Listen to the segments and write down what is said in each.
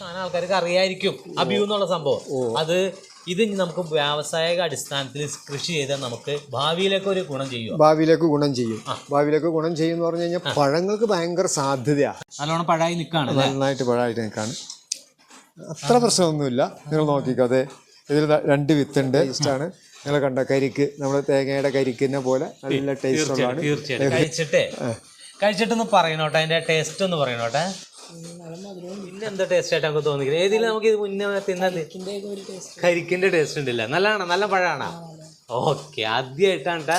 സാധനം ആൾക്കാർക്ക് അറിയായിരിക്കും. അബിയു എന്നുള്ള സംഭവം. അത് ഇത് നമുക്ക് വ്യാവസായിക അടിസ്ഥാനത്തിൽ കൃഷി ചെയ്താൽ നമുക്ക് ഭാവിയിലേക്ക് ഒരു ഗുണം ചെയ്യും ഭാവിയിലേക്ക് ഗുണം ചെയ്യും. ഭാവിയിലേക്ക് ഗുണം ചെയ്യും എന്ന് പറഞ്ഞു കഴിഞ്ഞാൽ പഴങ്ങൾക്ക് ഭയങ്കര സാധ്യതയാണ് നല്ലോണം പഴായി നിൽക്കാണ് നന്നായിട്ട് പഴായിട്ട് നിൽക്കാണ്. അത്ര പ്രശ്നമൊന്നുമില്ല. നിങ്ങൾ നോക്കിക്കോ അതെ. ഇതിൽ രണ്ട് വിത്തുണ്ട്. ഇഷ്ടമാണ് നിങ്ങൾ കണ്ട കരിക്ക് നമ്മുടെ തേങ്ങയുടെ കരിക്കിനെ പോലെ നല്ല ടേസ്റ്റ് ഉള്ളതാണ്. കഴിച്ചിട്ടേ. കഴിച്ചിട്ടൊന്ന് പറയണോട്ടെ? അതിന്റെ ടേസ്റ്റ് ഒന്ന് പറയണോട്ടെ? പിന്നെ എന്താ ടേസ്റ്റ് ആയിട്ട് നമുക്ക് തോന്നിക്കുന്നത്? ഏതിലും നമുക്ക് ഇത് മുന്നേ തിന്നത് കരിക്കിന്റെ ടേസ്റ്റ് ഉണ്ടല്ല? നല്ലതാണോ? നല്ല പഴമാണ്? ഓക്കെ ആദ്യമായിട്ടാണ്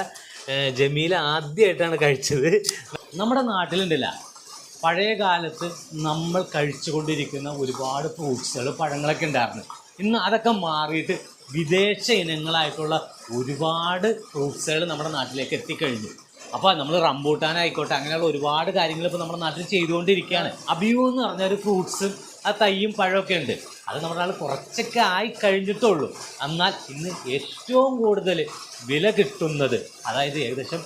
ജമീല ആദ്യമായിട്ടാണ് കഴിച്ചത്. നമ്മുടെ നാട്ടിലുണ്ടല്ല പഴയ കാലത്ത് നമ്മൾ കഴിച്ചുകൊണ്ടിരിക്കുന്ന ഒരുപാട് ഫ്രൂട്ട്സുകൾ പഴങ്ങളൊക്കെ ഉണ്ടായിരുന്നു. ഇന്ന് അതൊക്കെ മാറിയിട്ട് വിദേശ ഇനങ്ങളായിട്ടുള്ള ഒരുപാട് ഫ്രൂട്ട്സുകൾ നമ്മുടെ നാട്ടിലേക്ക് എത്തിക്കഴിഞ്ഞു. അപ്പോൾ നമ്മൾ റംബൂട്ടാൻ ആയിക്കോട്ടെ അങ്ങനെയുള്ള ഒരുപാട് കാര്യങ്ങൾ ഇപ്പോൾ നമ്മുടെ നാട്ടിൽ ചെയ്തുകൊണ്ടിരിക്കുകയാണ്. അബിയു എന്ന് പറഞ്ഞ ഒരു ഫ്രൂട്ട്സും ആ തൈയും പഴമൊക്കെ ഉണ്ട്. അത് നമ്മുടെ ആൾ കുറച്ചൊക്കെ ആയി കഴിഞ്ഞിട്ടുള്ളൂ എന്നാൽ ഇന്ന് ഏറ്റവും കൂടുതൽ വില കിട്ടുന്നത് അതായത് ഏകദേശം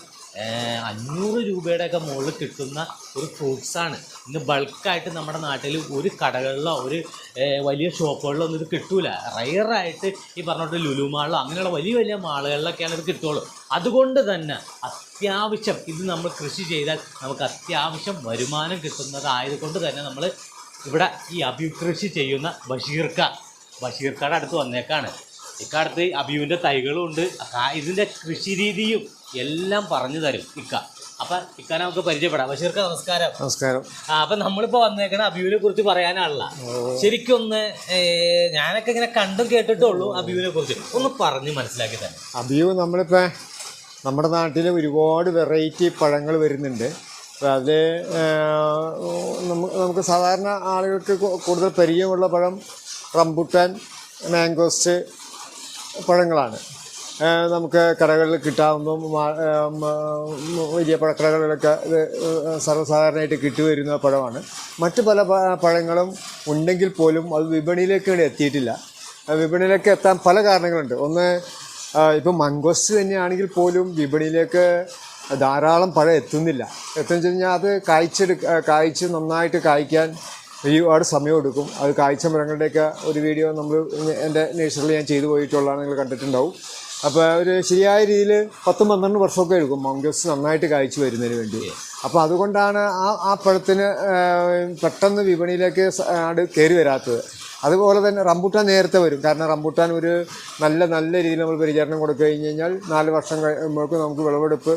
അഞ്ഞൂറ് രൂപയുടെയൊക്കെ മുകളിൽ കിട്ടുന്ന ഒരു ഫ്രൂട്ട്സാണ് ഇന്ന് ബൾക്കായിട്ട് നമ്മുടെ നാട്ടിൽ ഒരു കടകളിലോ ഒരു വലിയ ഷോപ്പുകളിലോ ഒന്നും ഇത് കിട്ടൂല. റയറായിട്ട് ഈ പറഞ്ഞിട്ട് ലുലു മാളിലോ അങ്ങനെയുള്ള വലിയ വലിയ മാളുകളിലൊക്കെയാണ് ഇത് കിട്ടുള്ളൂ. അതുകൊണ്ട് തന്നെ അത്യാവശ്യം ഇത് നമ്മൾ കൃഷി ചെയ്താൽ നമുക്ക് അത്യാവശ്യം വരുമാനം കിട്ടുന്നതായതുകൊണ്ട് തന്നെ നമ്മൾ ഇവിടെ ഈ അഭികൃഷി ചെയ്യുന്ന ബഷീർക്ക ബഷീർക്കയുടെ അടുത്ത് വന്നേക്കാണ്. ഇക്കാലത്ത് അബിയുവിന്റെ തൈകളും ഉണ്ട്. ഇതിന്റെ കൃഷി രീതിയും. എല്ലാം പറഞ്ഞു തരും ഇക്ക. അപ്പൊ ഇക്കാനെ നമുക്ക് പരിചയപ്പെടാം. ബഷീർക്ക നമസ്കാരം. നമസ്കാരം. ആ അപ്പൊ നമ്മളിപ്പോ വന്നേക്കണ അബിയുവിനെ കുറിച്ച് പറയാനാണല്ല. ശരിക്കും ഒന്ന് ഞാനൊക്കെ ഇങ്ങനെ കണ്ടും കേട്ടിട്ടുള്ളൂ അബിയുവിനെ കുറിച്ച്. ഒന്ന് പറഞ്ഞ് മനസ്സിലാക്കി തന്നെ അബിയു നമ്മളിപ്പോ നമ്മുടെ നാട്ടിൽ ഒരുപാട് വെറൈറ്റി പഴങ്ങൾ വരുന്നുണ്ട്. അപ്പോൾ അതിൽ നമുക്ക് സാധാരണ ആളുകൾക്ക് കൂടുതൽ പരിചയമുള്ള പഴം റംബുട്ടാൻ മാംഗോസ്റ്റ് പഴങ്ങളാണ്. നമുക്ക് കടകളിൽ കിട്ടാവുന്ന വലിയ പഴക്കടകളിലൊക്കെ ഇത് സർവസാധാരണയായിട്ട് കിട്ടുവരുന്ന പഴമാണ്. മറ്റ് പല പഴങ്ങളും ഉണ്ടെങ്കിൽ പോലും അത് വിപണിയിലേക്ക് ഇവിടെ എത്തിയിട്ടില്ല. വിപണിയിലേക്ക് എത്താൻ പല കാരണങ്ങളുണ്ട്. ഒന്ന് ഇപ്പം മംഗോസ് തന്നെയാണെങ്കിൽ പോലും വിപണിയിലേക്ക് ധാരാളം പഴം എത്തുന്നില്ല. എത്തുന്ന വെച്ച് കഴിഞ്ഞാൽ അത് കായ്ച്ചെടുക്ക കായ്ച്ച് നന്നായിട്ട് കായ്ക്കാൻ ഒരുപാട് സമയമെടുക്കും അത് കായ്ച്ച മരങ്ങളുടെയൊക്കെ ഒരു വീഡിയോ നമ്മൾ എന്റെ നേഴ്സറിൽ ഞാൻ ചെയ്തു പോയിട്ടുള്ളതാണ് നിങ്ങൾ കണ്ടിട്ടുണ്ടാവും. അപ്പോൾ ഒരു ശരിയായ രീതിയിൽ പത്തും പന്ത്രണ്ട് വർഷമൊക്കെ എടുക്കും. മംഗോസ് നന്നായിട്ട് കായ്ച്ചു വരുന്നതിന് വേണ്ടി. അപ്പോൾ അതുകൊണ്ടാണ് ആ ആ പഴത്തിന് പെട്ടെന്ന് വിപണിയിലേക്ക് ആട് കയറി വരാത്തത്. അതുപോലെ തന്നെ റംബൂട്ടാൻ നേരത്തെ വരും. കാരണം റംബൂട്ടാൻ ഒരു നല്ല നല്ല രീതിയിൽ നമ്മൾ പരിചരണം കൊടുത്തു കഴിഞ്ഞ് കഴിഞ്ഞാൽ നാല് വർഷം കഴിയുമ്പോഴേക്കും നമുക്ക് വിളവെടുപ്പ്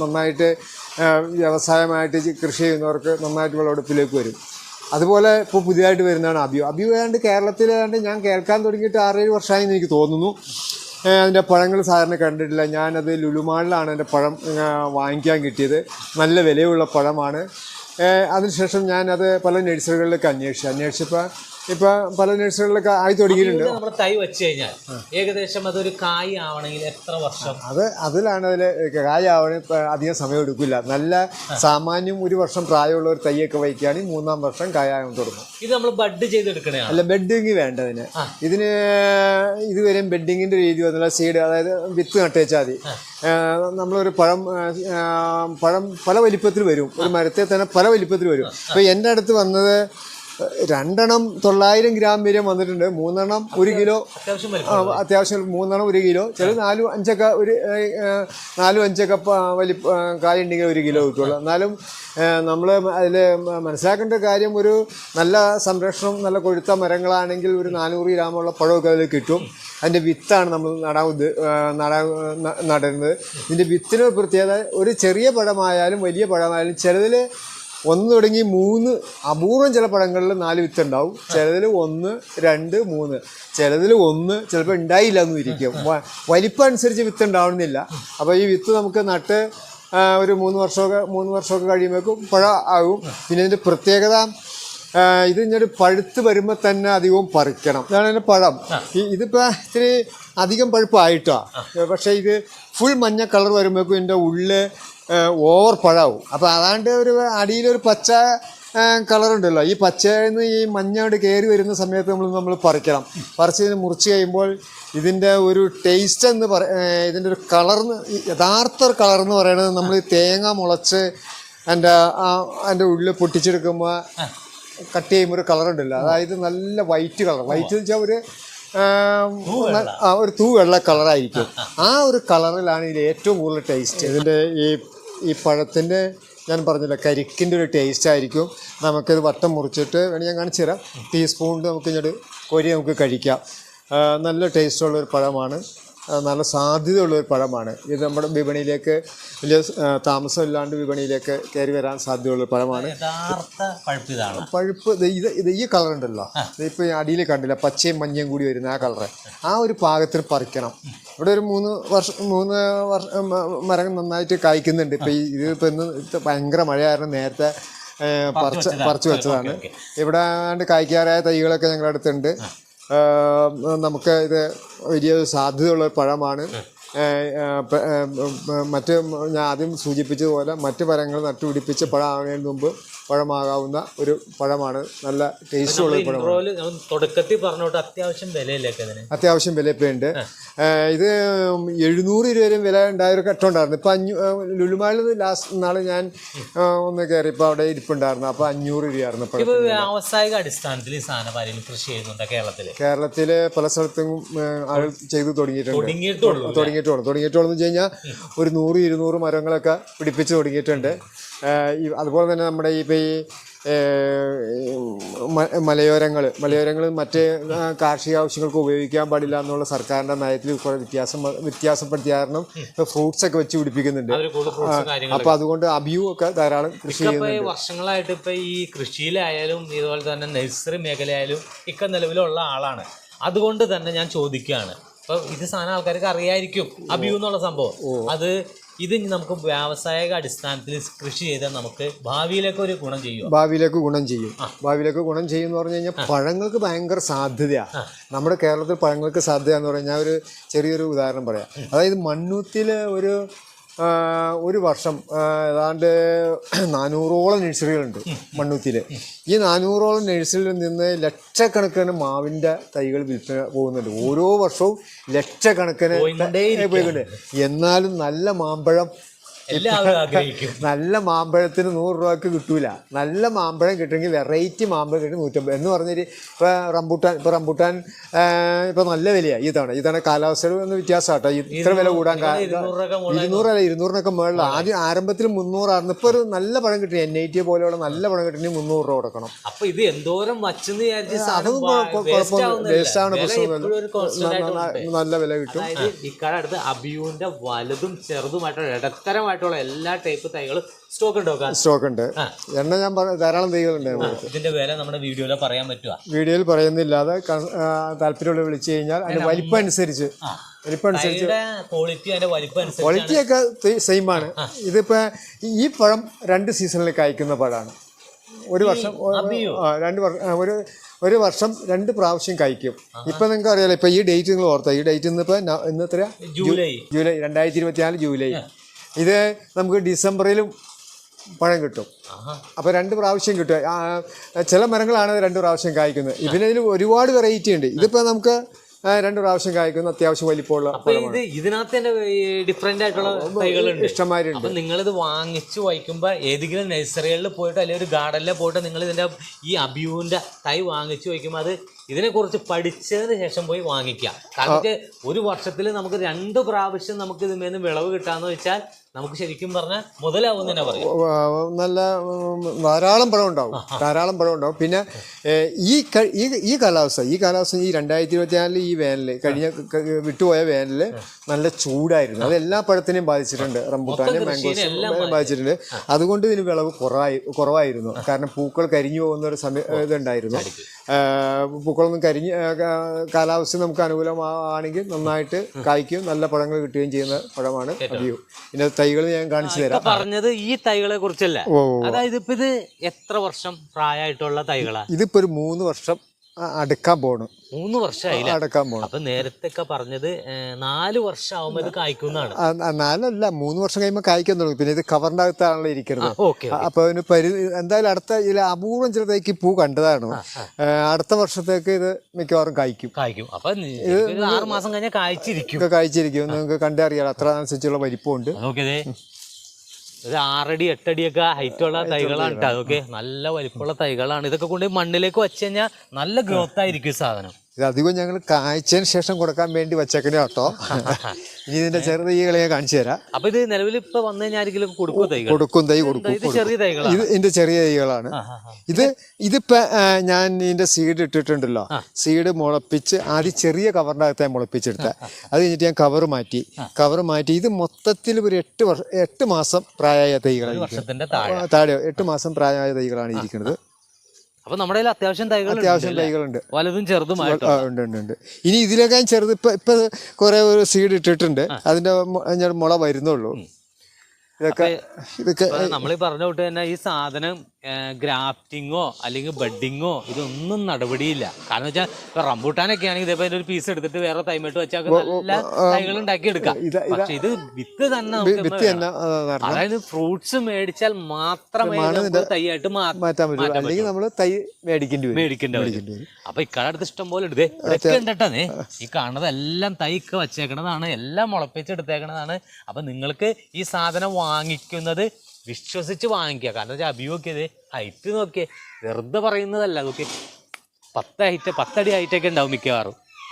നന്നായിട്ട് വ്യവസായമായിട്ട് കൃഷി ചെയ്യുന്നവർക്ക് നന്നായിട്ട് വിളവെടുപ്പിലേക്ക് വരും. അതുപോലെ ഇപ്പോൾ പുതിയതായിട്ട് വരുന്നതാണ് അബിയു. അബിയു ഏതാണ്ട് കേരളത്തിൽ ഏതാണ്ട് ഞാൻ കേൾക്കാൻ തുടങ്ങിയിട്ട് ആറേഴ് വർഷമായി എനിക്ക് തോന്നുന്നു. അതിന്റെ പഴങ്ങൾ സാധാരണ കണ്ടിട്ടില്ല. ഞാനത് ലുലുമാളിലാണ് എന്റെ പഴം വാങ്ങിക്കാൻ കിട്ടിയത്. നല്ല വിലയുള്ള പഴമാണ്. അതിനുശേഷം ഞാനത് പല നഴ്സറികളിലൊക്കെ അന്വേഷിച്ചു. അന്വേഷിച്ചപ്പോൾ ഇപ്പോൾ പല നഴ്സറികളിലൊക്കെ ആയി തുടങ്ങിയിട്ടുണ്ട്. നമ്മൾ തൈ വെച്ച് കഴിഞ്ഞാൽ ഏകദേശം അതൊരു കായ് ആവണമെങ്കിൽ എത്ര വർഷം? അത് അതിലാണ് അതിൽ കായാവണ അധികം സമയം എടുക്കില്ല. നല്ല സാമാന്യം ഒരു വർഷം പ്രായമുള്ള ഒരു തൈയൊക്കെ വയ്ക്കുകയാണെങ്കിൽ മൂന്നാം വർഷം കായാകാൻ തുടങ്ങും. ഇത് നമ്മൾ ബഡ് ചെയ്തെടുക്കണേ അല്ല ബെഡിങ് വേണ്ടതിന് ഇതിന് ഇതുവരെയും ബെഡിങ്ങിന്റെ രീതി വന്നില്ല. സീഡ് അതായത് വിത്ത് നട്ടേച്ചാൽ മതി. നമ്മളൊരു പഴം പഴം പല വലിപ്പത്തിൽ വരും. ഒരു മരത്തെ തന്നെ പല വലിപ്പത്തിൽ വരും. അപ്പോൾ എന്റെ അടുത്ത് വന്നത് രണ്ടെണ്ണം തൊള്ളായിരം ഗ്രാം വരെ വന്നിട്ടുണ്ട്. മൂന്നെണ്ണം ഒരു കിലോ അത്യാവശ്യം മൂന്നെണ്ണം ഒരു കിലോ. ചില നാലും അഞ്ചൊക്കെ ഒരു നാലും അഞ്ചൊക്കെ വലിയ വലി കായുണ്ടെങ്കിൽ ഒരു കിലോ കിട്ടുള്ളൂ എന്നാലും നമ്മൾ അതിൽ മനസ്സിലാക്കേണ്ട കാര്യം ഒരു നല്ല സംരക്ഷണം നല്ല കൊഴുത്ത മരങ്ങളാണെങ്കിൽ ഒരു നാനൂറ് ഗ്രാമുള്ള പഴമൊക്കെ അതിൽ കിട്ടും. അതിന്റെ വിത്താണ് നമ്മൾ നടാൻ ഉദ് നടാൻ ന- നടുന്നത് ഇതിന്റെ വിത്തിന് പ്രത്യേകത ഒരു ചെറിയ പഴമായാലും വലിയ പഴമായാലും ചിലതിൽ ഒന്ന് തുടങ്ങി മൂന്ന് അപൂർവം ചില പഴങ്ങളിൽ നാല് വിത്ത് ഉണ്ടാവും ചിലതിൽ ഒന്ന് രണ്ട് മൂന്ന്. ചിലതിൽ ഒന്ന് ചിലപ്പോൾ ഉണ്ടായില്ല എന്നും ഇരിക്കും വലിപ്പം അനുസരിച്ച് വിത്ത് ഉണ്ടാവണമെന്നില്ല. അപ്പോൾ ഈ വിത്ത് നമുക്ക് നട്ട് ഒരു മൂന്ന് വർഷമൊക്കെ മൂന്ന് വർഷമൊക്കെ കഴിയുമ്പോഴേക്കും പുഴ ആകും. പിന്നെ ഇതിന്റെ പ്രത്യേകത ഇത് ഇങ്ങനെ പഴുത്ത് വരുമ്പോൾ തന്നെ അധികവും പറിക്കണം. അതാണ് എന്റെ പഴം. ഇതിപ്പോ ഇതിപ്പോൾ ഇത്തിരി അധികം പഴുപ്പായിട്ടാ. പക്ഷേ ഇത് ഫുൾ മഞ്ഞ കളർ വരുമ്പോഴേക്കും ഇതിന്റെ ഉള്ളിൽ ഓവർ പഴാവും. അപ്പോൾ അതാണ്ട് ഒരു അടിയിലൊരു പച്ച കളർ ഉണ്ടല്ലോ. ഈ പച്ചയിൽ നിന്ന് ഈ മഞ്ഞോട് കയറി വരുന്ന സമയത്ത് നമ്മൾ നമ്മൾ പറിക്കണം. പറിച്ച് മുറിച്ച് കഴിയുമ്പോൾ ഇതിന്റെ ഒരു ടേസ്റ്റ് എന്ന് പറ ഇതിന്റെ ഒരു കളർന്ന് യഥാർത്ഥ ഒരു കളർ എന്ന് പറയുന്നത് നമ്മൾ തേങ്ങ മുളച്ച് എന്റെ അതിന്റെ ഉള്ളിൽ പൊട്ടിച്ചെടുക്കുമ്പോൾ കട്ട് ചെയ്യുമ്പോൾ ഒരു കളർ ഉണ്ടല്ലോ അതായത് നല്ല വൈറ്റ് കളർ. വൈറ്റ് എന്ന് വെച്ചാൽ ഒരു ആ, ഒരു തൂ വെള്ള കളറായിരിക്കും. ആ ഒരു കളറിലാണ് ഇതിൽ ഏറ്റവും കൂടുതൽ ടേസ്റ്റ് ഇതിന്റെ ഈ ഈ പഴത്തിന്റെ ഞാൻ പറഞ്ഞില്ല കരിക്കിന്റെ ഒരു ടേസ്റ്റ് ആയിരിക്കും. നമുക്കിത് വട്ടം മുറിച്ചിട്ട് വേണമെങ്കിൽ ഞാൻ കാണിച്ചു തരാം. ടീസ്പൂണിൽ നമുക്ക് ഇങ്ങോട്ട് കോരി നമുക്ക് കഴിക്കാം. നല്ല ടേസ്റ്റുള്ള ഒരു പഴമാണ്. നല്ല സാധ്യതയുള്ള ഒരു പഴമാണ്. ഇത് നമ്മുടെ വിപണിയിലേക്ക് വലിയ താമസമില്ലാണ്ട് വിപണിയിലേക്ക് കയറി വരാൻ സാധ്യതയുള്ള ഒരു പഴമാണ്. പഴുപ്പ് ഇത് ഇത് ഈ കളർ ഉണ്ടല്ലോ ഇപ്പോൾ അടിയിൽ കണ്ടില്ല പച്ചയും മഞ്ഞയും കൂടി വരുന്ന ആ കളറ്. ആ ഒരു പാകത്തിൽ പറിക്കണം. ഇവിടെ ഒരു മൂന്ന് വർഷം മൂന്ന് വർഷം മരം നന്നായിട്ട് കായ്ക്കുന്നുണ്ട്. ഇപ്പം ഈ ഇത് ഇപ്പം ഇന്ന് ഭയങ്കര മഴയായിരുന്നു. നേരത്തെ പറിച്ച് പറിച്ചു വെച്ചതാണ്. ഇവിടെ കായ്ക്കാറായ തൈകളൊക്കെ ഞങ്ങളുടെ അടുത്തുണ്ട്. നമുക്ക് ഇത് വലിയൊരു സാധ്യതയുള്ള പഴമാണ്. മറ്റ് ഞാൻ ആദ്യം സൂചിപ്പിച്ചതുപോലെ മറ്റ് പഴങ്ങൾ നട്ടുപിടിപ്പിച്ച് പഴമാകുന്നതിന് മുമ്പ് പഴമാകാവുന്ന ഒരു പഴമാണ്. നല്ല ടേസ്റ്റുള്ള ഒരു പഴമാണ്. തുടക്കത്തിൽ പറഞ്ഞോട്ട് അത്യാവശ്യം വിലയിലേക്ക് അത്യാവശ്യം ഉണ്ട് ഇത് എഴുന്നൂറ് രൂപ വില ഉണ്ടായൊരു ഘട്ടം ഉണ്ടായിരുന്നു. ഇപ്പം അഞ്ഞൂ ലുലുമാളിൽ ലാസ്റ്റ് നാൾ ഞാൻ ഒന്ന് കയറിയപ്പോൾ അവിടെ ഇരിപ്പുണ്ടായിരുന്നു. അപ്പോൾ അഞ്ഞൂറ് രൂപയായിരുന്നു ഇപ്പോൾ ഇപ്പൊ വ്യാവസായിക അടിസ്ഥാനത്തിൽ ഈ സാധനം കൃഷി ചെയ്യുന്നുണ്ട് കേരളത്തിൽ? കേരളത്തിൽ പല സ്ഥലത്തും ആളുകൾ ചെയ്തു തുടങ്ങിയിട്ടുണ്ട്. തുടങ്ങിയിട്ടുള്ളൂ തുടങ്ങിയിട്ടുള്ളൂ. എന്ന് വെച്ച് കഴിഞ്ഞാൽ ഒരു നൂറ് ഇരുന്നൂറ് മരങ്ങളൊക്കെ പിടിപ്പിച്ച് തുടങ്ങിയിട്ടുണ്ട്. അതുപോലെ തന്നെ നമ്മുടെ ഈ ഇപ്പോൾ ഈ മലയോരങ്ങൾ മലയോരങ്ങൾ മറ്റ് കാർഷിക ആവശ്യങ്ങൾക്ക് ഉപയോഗിക്കാൻ പാടില്ല എന്നുള്ള സർക്കാരിന്റെ നയത്തിൽ കുറേ വ്യത്യാസം വ്യത്യാസപ്പെടുത്തിയ കാരണം ഫ്രൂട്ട്സ് ഒക്കെ വെച്ച് പിടിപ്പിക്കുന്നുണ്ട്. അപ്പോൾ അതുകൊണ്ട് അബിയു ഒക്കെ ധാരാളം കൃഷി ചെയ്യുന്നത് ഈ വർഷങ്ങളായിട്ട് ഇപ്പൊ ഈ കൃഷിയിലായാലും ഇതുപോലെ തന്നെ നഴ്സറി മേഖലയായാലും ഇക്ക നിലവിലുള്ള ആളാണ്. അതുകൊണ്ട് തന്നെ ഞാൻ ചോദിക്കുകയാണ്. അപ്പോൾ ഇത് സാധനം ആൾക്കാർക്ക് അറിയായിരിക്കും അബിയു എന്നുള്ള സംഭവം. അത് ഇത് നമുക്ക് വ്യാവസായിക അടിസ്ഥാനത്തിൽ കൃഷി ചെയ്താൽ നമുക്ക് ഭാവിയിലേക്ക് ഒരു ഗുണം ചെയ്യും ഭാവിയിലേക്ക് ഗുണം ചെയ്യും. ഭാവിയിലേക്ക് ഗുണം ചെയ്യും എന്ന് പറഞ്ഞു കഴിഞ്ഞാൽ പഴങ്ങൾക്ക് ഭയങ്കര സാധ്യതയാണ് നമ്മുടെ കേരളത്തിൽ പഴങ്ങൾക്ക് സാധ്യത എന്ന് പറഞ്ഞാൽ ഒരു ചെറിയൊരു ഉദാഹരണം പറയാം. അതായത് മണ്ണൂത്തിൽ ഒരു ഒരു വർഷം ഏതാണ്ട് നാനൂറോളം നഴ്സറികളുണ്ട് മണ്ണുത്തിയിൽ ഈ നാനൂറോളം നഴ്സറിയിൽ നിന്ന് ലക്ഷക്കണക്കിന് മാവിന്റെ തൈകൾ വിൽപ്പന പോകുന്നുണ്ട്. ഓരോ വർഷവും ലക്ഷക്കണക്കിന് പോയിട്ടുണ്ട് പോയിക്കൊണ്ട്. എന്നാലും നല്ല മാമ്പഴം എല്ലാവരും ആഗ്രഹിക്കും. നല്ല മാമ്പഴത്തിന് നൂറ് രൂപക്ക് കിട്ടൂല. നല്ല മാമ്പഴം കിട്ടുമെങ്കിൽ വെറൈറ്റി മാമ്പഴം കിട്ടും നൂറ്റമ്പത്. എന്ന് പറഞ്ഞൊരു ഇപ്പോൾ റംബൂട്ടാൻ ഇപ്പോൾ റംബൂട്ടാൻ ഇപ്പോൾ നല്ല വിലയാണ് ഈ തവണ. ഈ തവണ കാലാവസ്ഥയിൽ ഒന്ന് വ്യത്യാസം ആട്ടോ ഇത്ര വില കൂടാൻ ഇരുന്നൂറല്ല ഇരുന്നൂറിനൊക്കെ മുകളിൽ ആദ്യം ആരംഭത്തിൽ മുന്നൂറായിരുന്നു. ഇപ്പോൾ ഒരു നല്ല പഴം കിട്ടി. എൻ ഐ ടി പോലെയുള്ള നല്ല പഴം കിട്ടണമെങ്കിൽ മുന്നൂറ് രൂപ കൊടുക്കണം. അപ്പോൾ ഇത് എന്തോരം വച്ചെന്ന് അതൊന്നും വേസ്റ്റ് ആണ് പ്രശ്നമൊന്നുമില്ല. നല്ല വില കിട്ടും. അടുത്ത് അബിയുവിന്റെ വലുതും ചെറുതുമായിട്ടുള്ള ഇടത്തരമായിട്ടുള്ള എല്ലാ ടൈപ്പ് തൈകളും സ്റ്റോക്ക് ഉണ്ട് സ്റ്റോക്ക് ഉണ്ട്. എണ്ണ ഞാൻ പറഞ്ഞ ധാരാളം തൈകളുണ്ട് ഇതിന്റെ വില നമ്മുടെ വീഡിയോയിൽ പറയാൻ പറ്റുക വീഡിയോയിൽ പറയുന്നില്ലാതെ താല്പര്യമുള്ള വിളിച്ചു കഴിഞ്ഞാൽ അതിന്റെ വലിപ്പം അനുസരിച്ച്. വലിപ്പം അനുസരിച്ച് ക്വാളിറ്റി അതിന്റെ വലിപ്പം അനുസരിച്ച് ക്വാളിറ്റി ഒക്കെ സെയിം ആണ്. ഇതിപ്പോ ഈ പഴം രണ്ട് സീസണിൽ കായ്ക്കുന്ന പഴമാണ് ഒരു വർഷം രണ്ട് ഒരു ഒരു വർഷം രണ്ട് പ്രാവശ്യം കായ്ക്കും. ഇപ്പൊ നിങ്ങൾക്ക് അറിയാലോ ഇപ്പൊ ഈ ഡേറ്റ് നിങ്ങൾ ഓർത്താ? ഈ ഡേറ്റ് ഇന്ന് ഇപ്പൊ ഇന്ന് എത്ര ജൂലൈ. ജൂലൈ. രണ്ടായിരത്തി ഇരുപത്തിനാല് ജൂലൈ. ഇത് നമുക്ക് ഡിസംബറിലും പഴം കിട്ടും. അപ്പോൾ രണ്ട് പ്രാവശ്യം കിട്ടും. ചില മരങ്ങളാണ് രണ്ട് പ്രാവശ്യം കായ്ക്കുന്നത്. ഇതിനതിൽ ഒരുപാട് വെറൈറ്റി ഉണ്ട്. ഇതിപ്പോൾ നമുക്ക് രണ്ട് പ്രാവശ്യം കായ്ക്കുന്ന അത്യാവശ്യം വലിപ്പമുള്ള ഇതിനകത്ത് തന്നെ ഡിഫറെന്റ് ആയിട്ടുള്ള തൈകളുണ്ട്. അപ്പൊ നിങ്ങളിത് വാങ്ങിച്ചു വയ്ക്കുമ്പോ ഏതെങ്കിലും നഴ്സറികളിൽ പോയിട്ട് അല്ലെങ്കിൽ ഒരു ഗാർഡനിൽ പോയിട്ട് നിങ്ങൾ ഇതിന്റെ ഈ അബ്യൂവിന്റെ തൈ വാങ്ങിച്ചു വയ്ക്കുമ്പോൾ അത് ഇതിനെക്കുറിച്ച് പഠിച്ചതിന് ശേഷം പോയി വാങ്ങിക്കാം കാരണം ഒരു വർഷത്തിൽ നമുക്ക് രണ്ട് പ്രാവശ്യം നമുക്ക് ഇതിൽ നിന്ന് വിളവ് കിട്ടാന്ന് വെച്ചാൽ നമുക്ക് ശരിക്കും പറഞ്ഞാൽ മുതലാവും തന്നെ പറയാം. നല്ല ധാരാളം പഴം ഉണ്ടാവും. ധാരാളം പഴം ഉണ്ടാവും. പിന്നെ ഈ ഈ കാലാവസ്ഥ ഈ കാലാവസ്ഥ ഈ രണ്ടായിരത്തി ഇരുപത്തിനാലിൽ ഈ വേനൽ കഴിഞ്ഞ വിട്ടുപോയ വേനൽ നല്ല ചൂടായിരുന്നു. അത് എല്ലാ പഴത്തിനെയും ബാധിച്ചിട്ടുണ്ട്. റംബുട്ടാനെയും മാംഗോസിനെയും ബാധിച്ചിട്ടുണ്ട്. അതുകൊണ്ട് ഇതിന് വിളവ് കുറവായി കുറവായിരുന്നു. കാരണം പൂക്കൾ കരിഞ്ഞു പോകുന്ന ഒരു സമയം ഇതുണ്ടായിരുന്നു. പൂക്കളൊന്നും കരിഞ്ഞ് കാലാവസ്ഥ നമുക്ക് അനുകൂലമാണെങ്കിൽ നന്നായിട്ട് കായ്ക്കും നല്ല പഴങ്ങൾ കിട്ടുകയും ചെയ്യുന്ന പഴമാണ് അബിയു പിന്നെ തൈകൾ ഞാൻ കാണിച്ചു തരാം. പറഞ്ഞത് ഈ തൈകളെ കുറിച്ചല്ല? അതായത് ഇപ്പൊ ഇത് എത്ര വർഷം പ്രായമായിട്ടുള്ള തൈകളാണ് ഇതിപ്പോ ഒരു മൂന്ന് വർഷം അടുക്കാൻ പോണു. മൂന്ന് വർഷമായി അടുക്കാൻ പോണു. അപ്പൊ നേരത്തെ ഒക്കെ പറഞ്ഞത് നാല് വർഷം ആവുമ്പോ ഇത് കായ്ക്കുന്നതാണ് നാലല്ല മൂന്ന് വർഷം കഴിയുമ്പോൾ കായ്ക്കാൻ തുടങ്ങും പിന്നെ ഇത് കവറിന്റെ അകത്താണല്ലോ ഇരിക്കുന്നത് അപ്പൊ അതിന് പരി എന്തായാലും അടുത്ത ഇതിൽ അപൂർവം ചിലതേക്ക് പൂ കണ്ടതാണ്. അടുത്ത വർഷത്തേക്ക് ഇത് മിക്കവാറും കായ്ക്കും. കായ്ക്കും. അപ്പൊ ആറ് മാസം കഴിഞ്ഞാൽ കായ്ച്ചിരിക്കും. കായ്ച്ചിരിക്കും. നിങ്ങൾക്ക് കണ്ടറിയാം അത്ര അനുസരിച്ചുള്ള വലിപ്പമുണ്ട്. ഒരു ആറടി എട്ടടിയൊക്കെ ഹൈറ്റുള്ള തൈകളാണ് കേട്ടോ അതൊക്കെ നല്ല വലിപ്പമുള്ള തൈകളാണ്. ഇതൊക്കെ കൊണ്ട് മണ്ണിലേക്ക് വെച്ച് കഴിഞ്ഞാൽ നല്ല ഗ്രോത്ത് ആയിരിക്കും സാധനം. ഇത് അധികം ഞങ്ങൾ കാഴ്ചയിന് ശേഷം കൊടുക്കാൻ വേണ്ടി വച്ചേക്കണേ കേട്ടോ. ഇനി ഇതിന്റെ ചെറിയ തൈകളെ ഞാൻ കാണിച്ചു തരാം. അപ്പൊ ഇത് നിലവിൽ ഇപ്പൊ വന്നു കഴിഞ്ഞാൽ കൊടുക്കും തൈ കൊടുക്കും തൈ കൊടുക്കും ഇത് ഇതിന്റെ ചെറിയ തൈകളാണ്. ഇത് ഇതിപ്പോ ഞാൻ ഇതിന്റെ സീഡ് ഇട്ടിട്ടുണ്ടല്ലോ. സീഡ് മുളപ്പിച്ച് ആദ്യം ചെറിയ കവറിന്റെ അകത്തെ മുളപ്പിച്ചെടുത്ത. അത് കഴിഞ്ഞിട്ട് ഞാൻ കവർ മാറ്റി. കവർ മാറ്റി. ഇത് മൊത്തത്തിൽ ഒരു എട്ട് വർഷം എട്ട് മാസം പ്രായമായ തൈകളാണ് താഴെ എട്ട് മാസം പ്രായമായ തൈകളാണ് ഇരിക്കുന്നത്. അപ്പൊ നമ്മുടെ കയ്യിൽ അത്യാവശ്യം തൈകൾ അത്യാവശ്യം തൈകളുണ്ട്. വലുതും ചെറുതുമായിട്ട് ഉണ്ട് ഉണ്ട് ഉണ്ട്. ഇനി ഇതിലേക്കാൻ ചെറുത് ഇപ്പൊ ഇപ്പൊ കുറെ ഒരു സീഡ് ഇട്ടിട്ടുണ്ട്. അതിന്റെ മുള വരുന്നുള്ളൂ. ഇതൊക്കെ ഇതൊക്കെ നമ്മൾ പറഞ്ഞ തൊട്ട് തന്നെ ഈ സാധനം ഗ്രാഫ്റ്റിങ്ങോ അല്ലെങ്കിൽ ബഡിങ്ങോ ഇതൊന്നും നടപടിയില്ല. കാരണം വെച്ചാൽ ഇപ്പൊ റംബൂട്ടാനൊക്കെ ആണെങ്കിൽ ഇതേപോലെ ഒരു പീസ് എടുത്തിട്ട് വേറെ തൈമിട്ട് വെച്ചാൽ നല്ല തൈകൾ ഉണ്ടാക്കി എടുക്കാം. പക്ഷെ ഇത് വിത്ത് തന്നെ നമുക്ക് വിത്ത് തന്നെ അതായത് ഫ്രൂട്ട്സ് മേടിച്ചാൽ മാത്രമേ തൈയായിട്ട് മാറ്റാൻ പറ്റുള്ളൂ. അല്ലെങ്കിൽ നമ്മൾ തൈ മേടിക്കേണ്ടി വരും. മേടിക്കേണ്ടി വരും. അപ്പൊ ഇക്കടെ അടുത്ത് ഇഷ്ടം പോലെ എടുത്തേ ഉണ്ടേ ഈ കാണുന്നത് എല്ലാം തൈക്ക് വച്ചേക്കണതാണ് എല്ലാം മുളപ്പിച്ചെടുത്തേക്കണതാണ്. അപ്പൊ നിങ്ങൾക്ക് ഈ സാധനം വാങ്ങിക്കുന്നത് വിശ്വസിച്ച് വാങ്ങിക്കുക. കാരണം വെച്ചാൽ അഭിയോഗ്യത ഹൈറ്റ് നോക്കിയേ വെറുതെ പറയുന്നതല്ല നോക്കി പത്ത് ഹൈറ്റ് പത്തടി ഹൈറ്റൊക്കെ ഉണ്ടാവും മിക്കവാറും.